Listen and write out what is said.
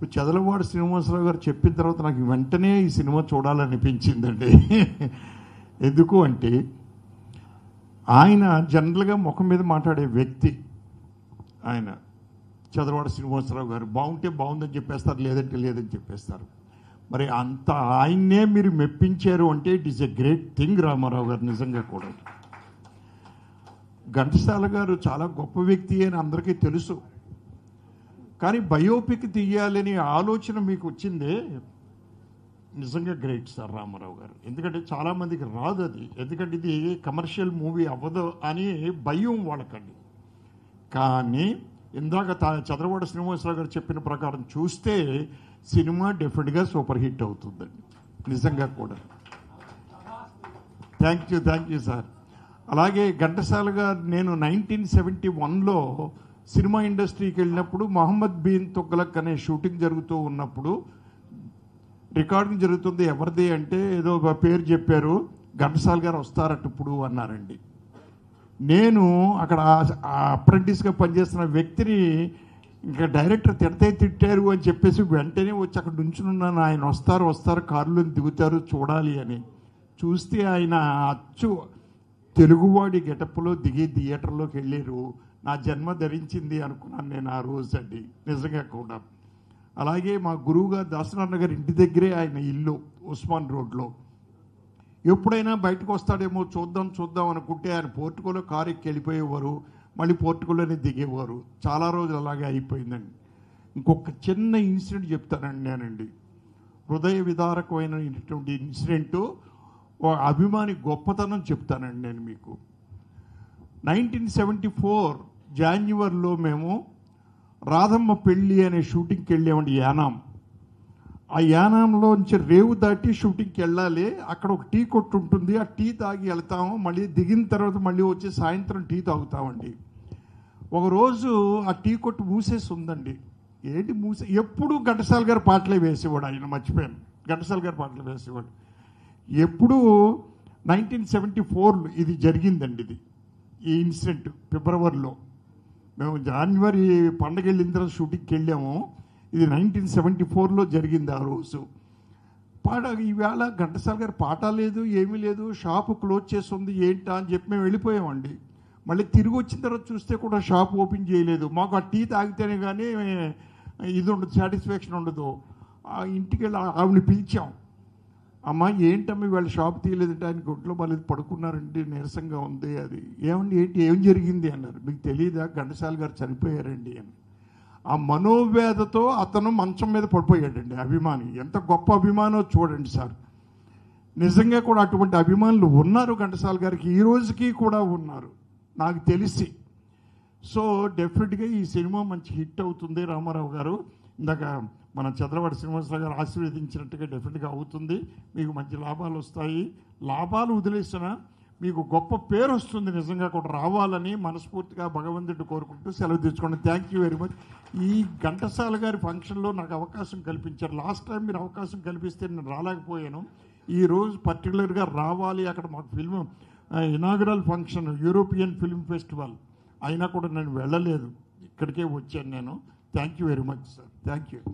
ఇప్పుడు చదలవాడు శ్రీనివాసరావు గారు చెప్పిన తర్వాత నాకు వెంటనే ఈ సినిమా చూడాలనిపించిందండి. ఎందుకు అంటే ఆయన జనరల్గా ముఖం మీద మాట్లాడే వ్యక్తి ఆయన. చదలవాడ శ్రీనివాసరావు గారు బాగుంటే బాగుందని చెప్పేస్తారు లేదంటే లేదని చెప్పేస్తారు. మరి అంత ఆయన్నే మీరు మెప్పించారు అంటే it is a great thing Ramarao garu నిజంగా కూడా. ఘంటసాల గారు చాలా గొప్ప వ్యక్తి అని అందరికీ తెలుసు. కానీ బయోపిక్ తీయాలనే ఆలోచన మీకు వచ్చిందే? నిజంగా గ్రేట్ సార్ రామారావు గారు. ఎందుకంటే చాలామందికి రాదు అది. ఎందుకంటే ఇది కమర్షియల్ మూవీ అవ్వదు అని భయం వాళ్ళకండి. కానీ ఇందాక తా- చంద్రబాబు శ్రీనివాసరావు గారు చెప్పిన ప్రకారం చూస్తే సినిమా డెఫినెట్గా సూపర్ హిట్ అవుతుందండి. నిజంగా కూడా. Thank you thank you sir. అలాగే ఘంటసాల గారు నేను నైన్టీన్ సెవెంటీ వన్లో సినిమా ఇండస్ట్రీకి వెళ్ళినప్పుడు మహమ్మద్ బీన్ తుగ్గలక్ అనే షూటింగ్ జరుగుతూ ఉన్నప్పుడు రికార్డింగ్ జరుగుతుంది ఎవరిది అంటే ఏదో ఒక పేరు చెప్పారు ఘంటసాల్ గారు వస్తారట ఇప్పుడు అన్నారండి. నేను అక్కడ అప్రెంటిస్గా పనిచేస్తున్న వ్యక్తిని ఇంకా డైరెక్టర్ తిడితే తిట్టారు అని చెప్పేసి వెంటనే వచ్చి అక్కడ నుంచునున్నాను. ఆయన వస్తారు వస్తారు కారులో దిగుతారు చూడాలి అని. చూస్తే ఆయన అచ్చు తెలుగువాడి గెటప్లో దిగి థియేటర్లోకి వెళ్ళారు. నా జన్మ ధరించింది అనుకున్నాను నేను ఆ రోజు అండి. నిజంగా కూడా. అలాగే మా గురువుగా దాసనాన్న గారి ఇంటి దగ్గరే ఆయన ఇల్లు ఉస్మాన్ రోడ్లో. ఎప్పుడైనా బయటకు వస్తాడేమో చూద్దాం చూద్దాం అనుకుంటే ఆయన పోర్టుకోలో కారు ఎక్కి వెళ్ళిపోయేవారు మళ్ళీ పోర్టుకోలోనే దిగేవారు. చాలా రోజులు అలాగే అయిపోయిందండి. ఇంకొక చిన్న ఇన్సిడెంట్ చెప్తానండి నేనండి. హృదయ విదారకమైనటువంటి ఇన్సిడెంటు ఓ అభిమాని గొప్పతనం చెప్తానండి నేను మీకు. నైన్టీన్ సెవెంటీ ఫోర్ జాన్యువరిలో మేము రాధమ్మ పెళ్ళి అనే షూటింగ్కి వెళ్ళామండి యానాం. ఆ యానాంలోంచి రేవు దాటి షూటింగ్కి వెళ్ళాలి. అక్కడ ఒక టీ కొట్టు ఉంటుంది. ఆ టీ తాగి వెళ్తాము. మళ్ళీ దిగిన తర్వాత మళ్ళీ వచ్చి సాయంత్రం టీ తాగుతామండి. ఒకరోజు ఆ టీ కొట్టు మూసేసి ఉందండి. ఏంటి మూసే? ఎప్పుడు ఘటసాల గారి పాటలే వేసేవాడు ఆయన మర్చిపోయాను. ఘటసాల గారి పాటలు వేసేవాడు. ఎప్పుడు నైన్టీన్ సెవెంటీ ఫోర్లో ఇది జరిగిందండి ఇది. ఈ ఇన్సిడెంట్ ఫిబ్రవరిలో. మేము జనవరి పండగ వెళ్ళిన తర్వాత షూటింగ్కి వెళ్ళాము. ఇది నైన్టీన్ సెవెంటీ ఫోర్లో జరిగింది ఆ రోజు. పాట ఈవేళ ఘంటసాల గారు పాట లేదు ఏమీ లేదు. షాపు క్లోజ్ చేస్తుంది ఏంటా అని చెప్పి మేము వెళ్ళిపోయామండి. మళ్ళీ తిరిగి వచ్చిన తర్వాత చూస్తే కూడా షాప్ ఓపెన్ చేయలేదు. మాకు ఆ టీ తాగితేనే కానీ ఇది ఉండదు సాటిస్ఫాక్షన్ ఉండదు. ఆ ఇంటికి వెళ్ళి ఆవిడని పిలిచాం. అమ్మ ఏంటమ్మా వీళ్ళ షాప్ తీయలేదంటే ఆయన గుంట్లో మళ్ళీ పడుకున్నారండి నీరసంగా ఉంది అది. ఏమండి ఏంటి ఏం జరిగింది అన్నారు. మీకు తెలియదా ఘంటసాల గారు చనిపోయారండి అని. ఆ మనోవేదతో అతను మంచం మీద పడిపోయాడండి అభిమాని. ఎంత గొప్ప అభిమానో చూడండి సార్. నిజంగా కూడా అటువంటి అభిమానులు ఉన్నారు ఘంటసాల గారికి ఈ రోజుకి కూడా ఉన్నారు నాకు తెలిసి. సో డెఫినెట్గా ఈ సినిమా మంచి హిట్ అవుతుంది రామారావు గారు. ఇందాక మన చంద్రవాడి శ్రీనివాసరావు గారు ఆశీర్వదించినట్టుగా డెఫినెట్గా అవుతుంది. మీకు మంచి లాభాలు వస్తాయి. లాభాలు వదిలేసిన మీకు గొప్ప పేరు వస్తుంది నిజంగా కూడా రావాలని మనస్ఫూర్తిగా భగవంతుడు కోరుకుంటూ సెలవు తెచ్చుకోండి థ్యాంక్ యూ వెరీ మచ్ ఈ ఘంటసాల గారి ఫంక్షన్లో నాకు అవకాశం కల్పించారు. లాస్ట్ టైం మీరు అవకాశం కల్పిస్తే నేను రాలేకపోయాను. ఈరోజు పర్టికులర్గా రావాలి. అక్కడ మాకు film inaugural function European film festival అయినా కూడా నేను వెళ్ళలేదు. ఇక్కడికే వచ్చాను నేను. Thank you very much sir thank you